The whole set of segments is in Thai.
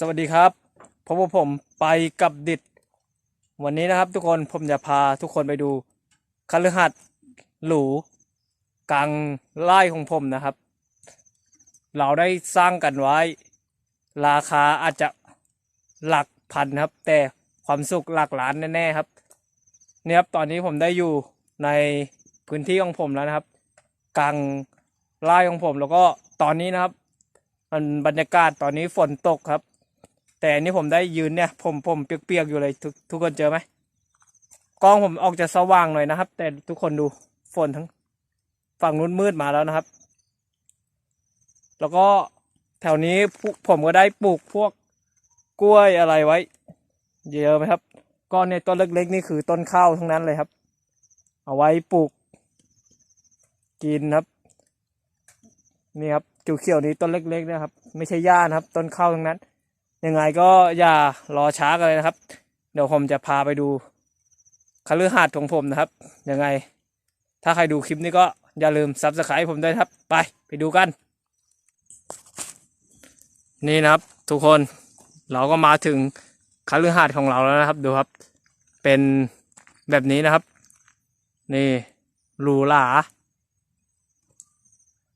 สวัสดีครับพบกับผมไปกับดิด วันนี้นะครับ ทุกคนผมจะพาทุกคนไปดูคฤหัสถ์หรูกลางไร่ของผมนะครับ เราได้สร้างกันไว้ ราคาอาจจะหลักพันครับ แต่ความสุขหลักล้านแน่ๆครับเนี่ยครับตอนนี้ผมได้อยู่ในพื้นที่ของผมแล้วนะครับ กลางไร่ของผมแล้วก็ตอนนี้นะครับ มันบรรยากาศตอนนี้ฝนตกครับ แต่อันนี้ผมได้ยืนเนี่ย ผมผมเปียกๆอยู่เลยทุกทุกคนเจอไหมกล้องผมออกจะสว่างหน่อยนะครับ แต่ทุกคนดูฝนทั้งฝั่งนู้นมืดมาแล้วนะครับ แล้วก็แถวนี้ผมก็ได้ปลูกพวกกล้วยอะไรไว้ เยอะไหมครับก็ในต้นเล็กๆนี่คือต้นข้าวทั้งนั้นเลยครับ เอาไว้ปลูก กินครับ นี่ครับเขียวๆนี้ต้นเล็กๆนะครับ ไม่ใช่หญ้านะครับ ต้นข้าวทั้งนั้น ยังไงก็อย่ารอช้ากันเลยนะครับ เดี๋ยวผมจะพาไปดูคฤหาสน์ของผมนะครับ ยังไง ถ้าใครดูคลิปนี้ก็อย่าลืมซับสไครต์ผมด้วยครับ ไปไปดูกัน นี่นะครับ ทุกคนเราก็มาถึงคฤหาสน์ของเราแล้วนะครับ ดูครับ เป็นแบบนี้นะครับ นี่หรูหรา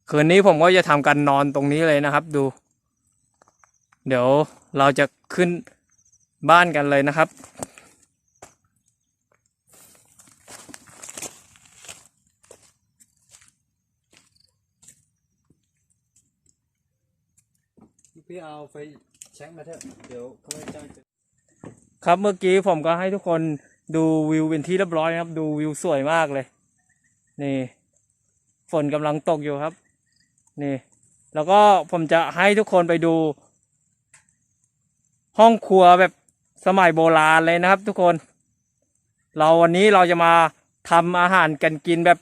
คืนนี้ผมก็จะทำการนอนตรงนี้เลยนะครับ ดู เดี๋ยวเราจะขึ้นบ้านกันเลยนะครับ พี่เอาไฟแช็คมาเถอะ เดี๋ยวเขาไม่จ้างจะครับเมื่อกี้ผมก็ให้ทุกคนดูวิวเป็นที่เรียบร้อยนะครับ ดูวิวสวยมากเลย นี่ ฝนกำลังตกอยู่ครับ นี่ แล้วก็ผมจะให้ทุกคนไปดู ห้องครัวแบบสมัยโบราณเลยนะครับ ทุกคน เราวันนี้เราจะมาทำอาหารกันกินแบบ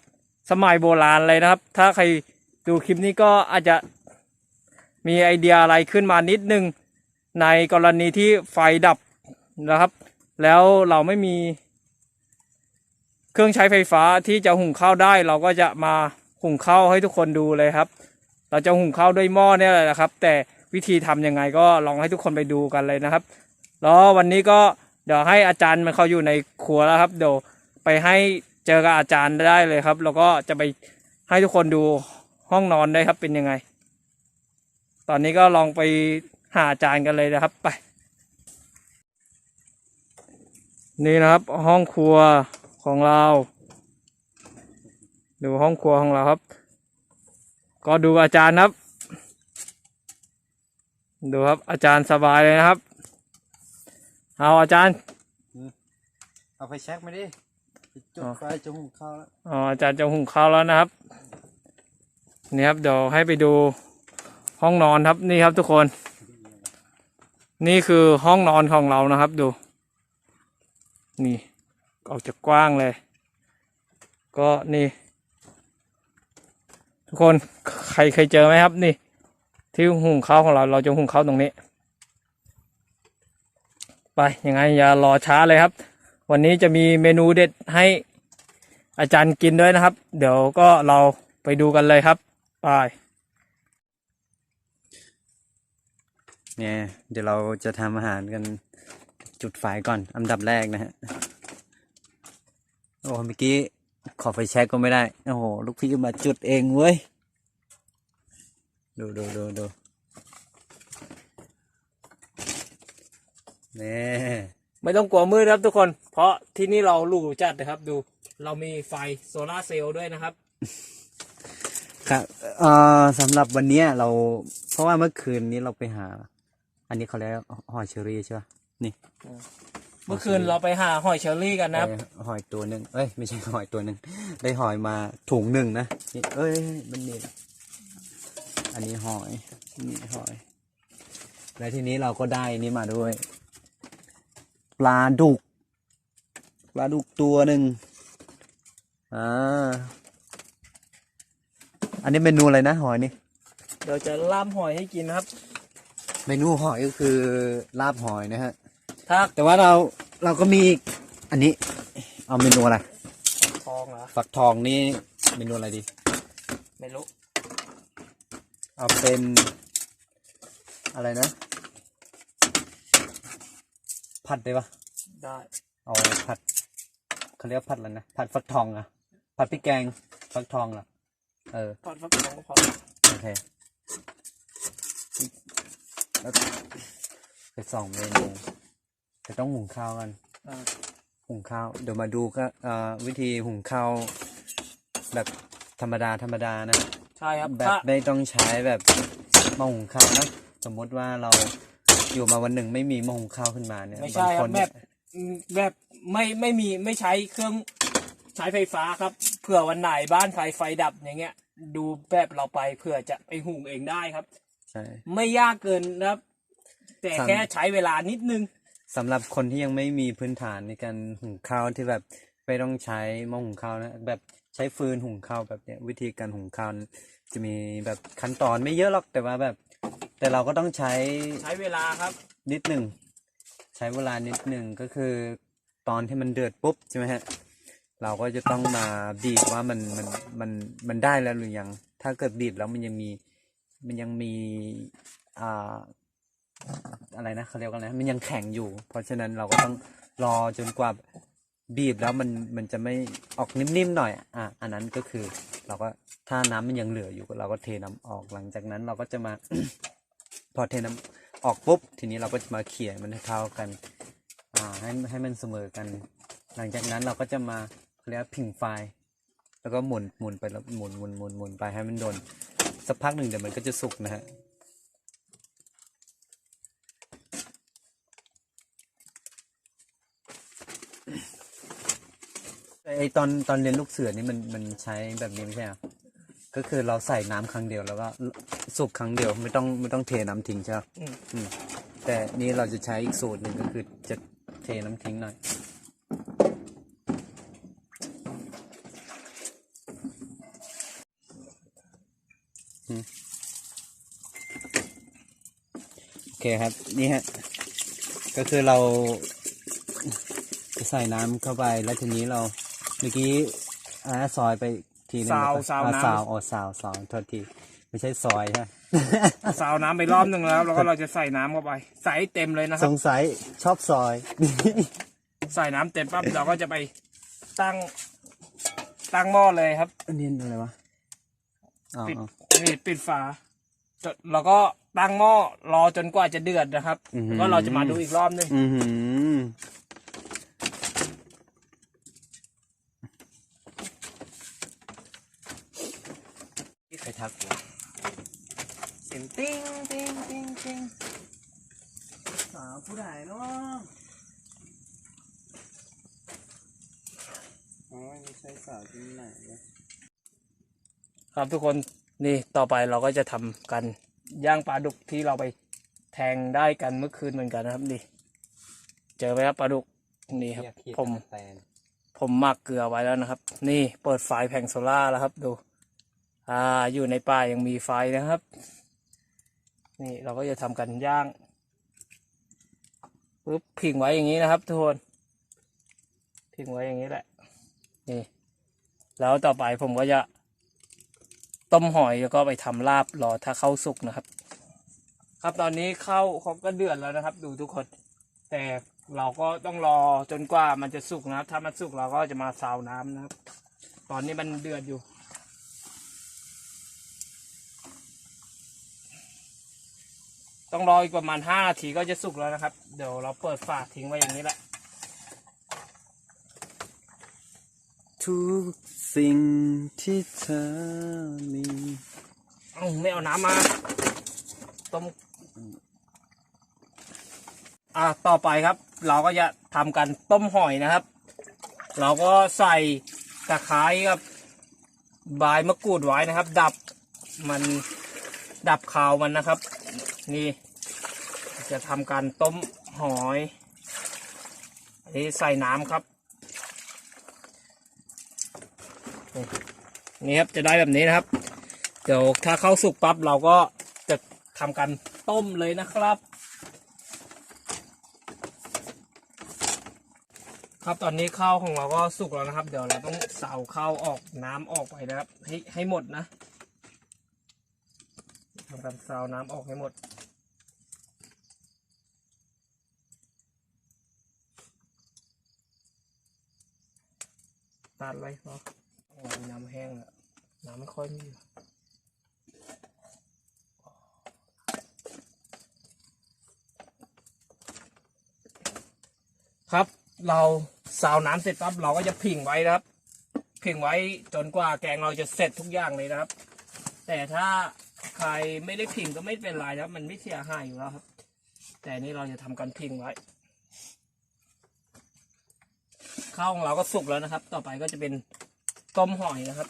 สมัยโบราณเลยนะครับ ถ้าใครดูคลิปนี้ก็อาจจะมีไอเดียอะไรขึ้นมานิดนึง ในกรณีที่ไฟดับนะครับ แล้วเราไม่มี เครื่องใช้ไฟฟ้าที่จะหุงข้าวได้ เราก็จะมาหุงข้าวให้ทุกคนดูเลยครับ เราจะหุงข้าวด้วยหม้อเนี่ยแหละครับ แต่ วิธีทำยังไงก็ลองให้ทุกคนไปดูกันเลยนะครับ แล้ววันนี้ก็เดี๋ยวให้อาจารย์มันเขาอยู่ในครัวแล้วครับเดี๋ยวไปให้เจอกับอาจารย์ได้เลยครับ แล้วก็จะไปให้ทุกคนดูห้องนอนได้ครับเป็นยังไง ตอนนี้ก็ลองไปหาอาจารย์กันเลยนะครับไป นี่นะครับห้องครัวของเราดูห้องครัวของเราครับ ก็ดูอาจารย์ครับ ดูครับ อาจารย์สบายเลยนะครับ เอาอาจารย์ เอาไฟแช็คมาดิจุดไฟจะหุงข้าวแล้วอ๋ออาจารย์จะหุงข้าวแล้วนะครับ นี่ครับเดี๋ยวให้ไปดูห้องนอนครับนี่ครับทุกคน นี่คือห้องนอนของเรานะครับดู นี่ ออกจากกว้างเลย ก็นี่ ทุกคนใครเคยเจอไหมครับนี่ ที่หุงข้าวของเราเราจะหุงข้าวตรงนี้ ไปยังไงอย่ารอช้าเลยครับ วันนี้จะมีเมนูเด็ดให้อาจารย์กินด้วยนะครับ เดี๋ยวก็เราไปดูกันเลยครับไปเนี่ยเดี๋ยวเราจะทำอาหารกันจุดไฟก่อนอันดับแรกนะฮะโอ้เมื่อกี้ขอไฟแช็กก็ไม่ได้ โอ้โห ลูกพี่มาจุดเองเว้ย ดูดูดูดูนี่ไม่ต้องกลัวมืดครับทุกคน เพราะที่นี่เราลูกจัดนะครับ ดู เรามีไฟโซลาร์เซลล์ด้วยนะครับ ครับเอ่อสำหรับวันเนี้ยเรา เพราะว่าเมื่อคืนนี้เราไปหา อันนี้เขาเรียกหอยเชอรี่ใช่ปะนี่ เมื่อคืนเราไปหาหอยเชอรี่กันนะครับ ได้หอยตัวหนึ่งเอ้ย ไม่ใช่หอยตัวหนึ่งได้หอยมาถุงหนึ่งนะนี่เอ้ย มันนี่นะ อันนี้หอยนี่หอย แล้วทีนี้เราก็ได้นี่มาด้วย ปลาดุก ปลาดุกตัวหนึ่งอ่าอันนี้เมนูอะไรนะหอยนี่เดี๋ยวจะล่ามหอยให้กินนะครับ เมนูหอยก็คือลาบหอยนะฮะถ้าแต่ว่าเราเราก็มีอีกอันนี้ เอาเมนูอะไร ทองเหรอฟักทองนี่เมนูอะไรดี ไม่รู้ เอาเป็นอะไรนะ ผัดได้ปะได้เอาผัดเขาเรียกผัดอะไรนะ ผัดฟักทองอะผัดพริกแกงฟักทองอะเออทอดฟักทองก็พอโอเคแล้วไปสองเมนูจะต้องหุงข้าวกันอ่าหุงข้าว เดี๋ยวมาดูก็เอ่อวิธีหุงข้าวแบบธรรมดาธรรมดานะ ใช่ครับแบบถ้าไม่ต้องใช้แบบหม้อหุงข้าวนะสมมติว่าเราอยู่มาวันหนึ่งไม่มีหม้อหุงข้าวขึ้นมาเนี่ยไม่ใช่บางคครับนแบบอืมแบบไม่ไม่มีไม่ใช้เครื่องใช้ไฟฟ้าครับเผื่อวันไหนบ้านไฟไฟดับอย่างเงี้ย ดูแบบเราไปเผื่อจะไปหุงเองได้ครับ ใช่ ไม่ยากเกินนะครับ แต่สั่งแค่ใช้เวลานิดนึง สำหรับคนที่ยังไม่มีพื้นฐานในการหุงข้าวที่แบบไม่ต้องใช้หม้อหุงข้าวนะแบบ ใช้ฟืนหุงข้าวแบบเนี้ยวิธีการหุงข้าวจะมีแบบขั้นตอนไม่เยอะหรอกแต่ว่าแบบ แต่เราก็ต้องใช้ใช้เวลาครับนิดหนึ่งใช้เวลานิดหนึ่งก็คือตอนที่มันเดือดปุ๊บใช่ไหมฮะเราก็จะต้องมาบีบว่ามันมันมันมันได้แล้วหรือยัง ถ้าเกิดบีบแล้วมันยังมีมันยังมีอ่าอะไรนะเขาเรียกว่าอะไรนะมันยังแข็งอยู่ เพราะฉะนั้นเราก็ต้องรอจนกว่า บีบแล้วมันมันจะไม่ออกนิ่มๆหน่อยอะอันนั้นก็คือ เราก็ถ้าน้ำมันยังเหลืออยู่เราก็เทน้ำออกหลังจากนั้นเราก็จะมา พอเทน้ำออกปุ๊บทีนี้เราก็จะมาเขี่ยมันให้เท่ากันอ่าให้ให้มันเสมอกัน หลังจากนั้นเราก็จะมาเรียกผิงไฟแล้วก็หมุนหมุนไปแล้วหมุนหมุนหมุนหมุนไปให้มันโดนสักพักหนึ่งเดี๋ยวมันก็จะสุกนะฮะ ไอตอนตอนเรียนลูกเสือนี่มันมันใช้แบบนี้ไม่ใช่เหรอก็คือเราใส่น้ำครั้งเดียวแล้วก็สุกครั้งเดียวไม่ต้องไม่ต้องเทน้ำทิ้งใช่ไหมอืม อืม แต่นี่เราจะใช้อีกสูตรหนึ่งก็คือจะเทน้ำทิ้งหน่อยอืมโอเคครับ นี่ฮะ ก็คือเรา จะใส่น้ำเข้าไปแล้วทีนี้เรา เมื่อกี้อ่าซอยไปทีนึงซาวแล้วปะซาวอ่น้ำ ซาวอ๋อซาวซาวโทษทีไม่ใช่ซอยฮะสาวน้ำไปรอบหนึ่งแล้วแล้วก็เราจะใส่น้ำเข้าไป ใส่ให้เต็มเลยนะคสรับงสัยชอบซอย ใส่น้ำเต็มปั๊บเราก็จะไปตั้งตั้งหม้อเลยครับ อันนี้อะไรวะอ๋อปิดอ๋อนี่ปิดฝาจนแล้วก็ตั้งหม้อรอจนกว่าจะเดือดนะครับอื้อหือแล้วก็เราจะมาดูอีกรอบหนึง อือหือ ใครทักวะเสียงติ้งติ้งติ้งติ้งสาวผู้ใดเนาะอ๋อไม่ใช่สาวที่ไหนวะครับทุกคนนี่ต่อไปเราก็จะทำกันย่างปลาดุกที่เราไปแทงได้กันเมื่อคืนเหมือนกันนะครับนี่เจอไหมครับปลาดุกนี่ครับ ผมแตนผมหมักเกลือไว้แล้วนะครับ นี่เปิดไฟแผงโซล่าร์แล้วครับดู อ่าอยู่ในป่ายังมีไฟนะครับ นี่เราก็จะทำกันย่างปุ๊บพิงไว้อย่างนี้นะครับทุกคนพิงไว้อย่างนี้แหละนี่แล้วต่อไปผมก็จะต้มหอยแล้วก็ไปทำลาบรอถ้าเข้าสุกนะครับ ครับตอนนี้เข้าเขาก็เดือดแล้วนะครับ ดูทุกคน แต่เราก็ต้องรอจนกว่ามันจะสุกนะครับ ถ้ามันสุกเราก็จะมาซาวน้ำนะครับ ตอนนี้มันเดือดอยู่ ต้องรออีกประมาณห้านาทีก็จะสุกแล้วนะครับ เดี๋ยวเราเปิดฝาทิ้งไว้อย่างนี้แหละ ทุกสิ่งที่เธอมีเอ้าไม่เอาน้ำมาต้มอะต่อไปครับ เราก็จะทำกันต้มหอยนะครับ เราก็ใส่ตะไคร้กับใบมะกรูดไว้นะครับ ดับมันดับคาวมันนะครับ นี่ จะทำการต้มหอยอันนี้ใส่น้ำครับ นี่ครับจะได้แบบนี้นะครับ เดี๋ยวถ้าเข้าสุกปั๊บเราก็จะทำการต้มเลยนะครับ ครับตอนนี้ข้าวของเราก็สุกแล้วนะครับ เดี๋ยวเราต้องเสาข้าวออกน้ำออกไปนะครับ ให้ให้หมดนะทำการเสาน้ำออกให้หมด ตัดไว้เพราะโอ้ยน้ำแห้งอะน้ำไม่ค่อยมีอยู่ครับ เราซาวน้ำเสร็จปั๊บเราก็จะผิงไว้นะครับผิงไว้จนกว่าแกงเราจะเสร็จทุกอย่างเลยนะครับ แต่ถ้าใครไม่ได้ผิงก็ไม่เป็นไรนะครับ มันไม่เสียหายอยู่แล้วครับ แต่นี่เราจะทำการพิงไว้ ข้าวของเราก็สุกแล้วนะครับ ต่อไปก็จะเป็นต้มหอยนะครับ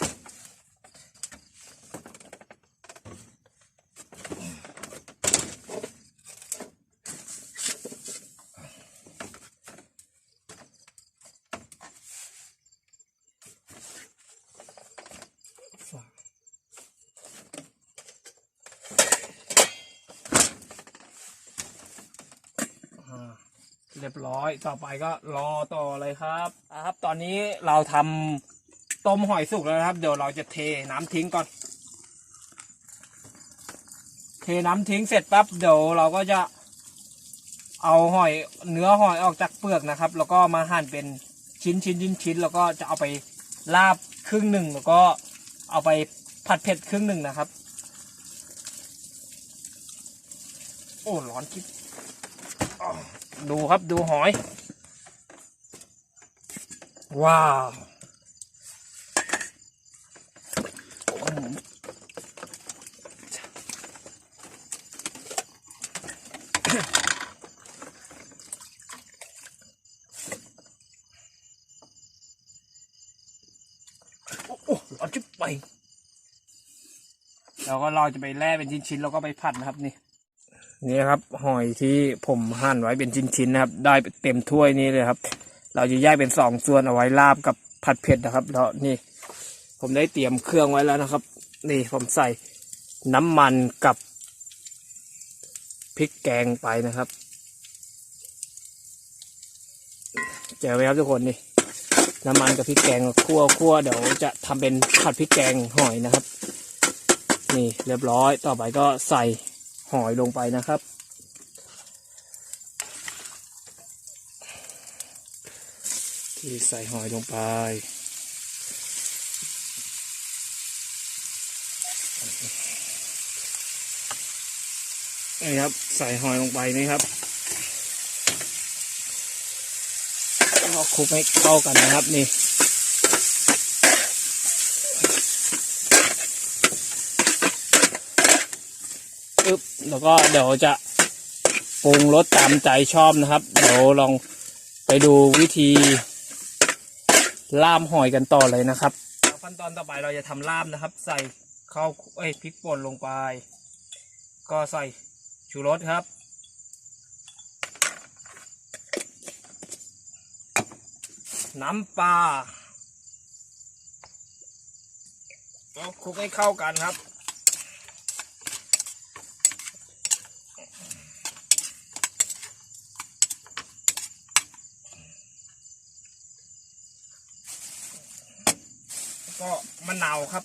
เรียบร้อยต่อไปก็รอต่อเลยครับอ่าครับ ตอนนี้เราทำต้มหอยสุกแล้วนะครับ เดี๋ยวเราจะเทน้ำทิ้งก่อน เทน้ำทิ้งเสร็จปั๊บเดี๋ยวเราก็จะเอาหอยเนื้อหอยออกจากเปลือกนะครับ แล้วก็มาหั่นเป็นชิ้นชิ้นชิ้นชิ้นแล้วก็จะเอาไปลาบครึ่งหนึ่งแล้วก็เอาไปผัดเผ็ดครึ่งหนึ่งนะครับ โอ้ร้อนจิ๊บ ดูครับดูหอย ว้าวโอ้โอ้ร้อนจิ๊บไปแล้วก็เราจะไปแล่เป็นชิ้นๆแล้วก็ไปผัดนะครับนี่ นี่ครับหอยที่ผมหั่นไว้เป็นชิ้นๆนะครับ ได้เต็มถ้วยนี้เลยครับ เราจะแยกเป็นสองส่วนเอาไว้ลาบกับผัดเผ็ดนะครับแล้วนี่ ผมได้เตรียมเครื่องไว้แล้วนะครับ นี่ผมใส่น้ำมันกับพริกแกงไปนะครับเจอไหมครับทุกคนนี่น้ำมันกับพริกแกงคั่วคั่วเดี๋ยวจะทำเป็นผัดพริกแกงหอยนะครับ นี่เรียบร้อยต่อไปก็ใส่ หอยลงไปนะครับ ที่ใส่หอยลงไปนี่ครับ ใส่หอยลงไปนี่ครับแล้วก็คลุกให้เข้ากันนะครับนี่ แล้วก็เดี๋ยวจะปรุงรสตามใจชอบนะครับ เดี๋ยวลองไปดูวิธีล่ามหอยกันต่อเลยนะครับขั้นตอนต่อไปเราจะทำล่ามนะครับ ใส่ข้าวเอ้ยพริกป่นลงไป ก็ใส่ชูรสครับ น้ำปลาก็คลุกให้เข้ากันครับ ก็มะนาวครับ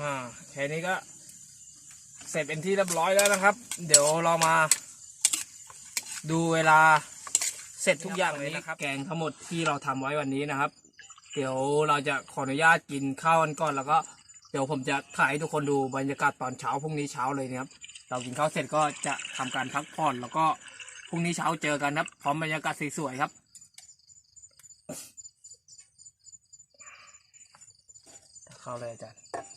อ่าแค่นี้ก็เสร็จเป็นที่เรียบร้อยแล้วนะครับ เดี๋ยวเรามาดูเวลา เสร็จทุกอย่างเลยนะครับแกงทั้งหมดที่เราทำไว้วันนี้นะครับ เดี๋ยวเราจะขออนุญาตกินข้าวกันก่อนแล้วก็เดี๋ยวผมจะถ่ายให้ทุกคนดูบรรยากาศตอนเช้าพรุ่งนี้เช้าเลยนะครับเรากินข้าวเสร็จก็จะทำการพักผ่อนแล้วก็พรุ่งนี้เช้าเจอกันครับ พร้อมบรรยากาศสวยๆครับเข้าเลยอาจารย์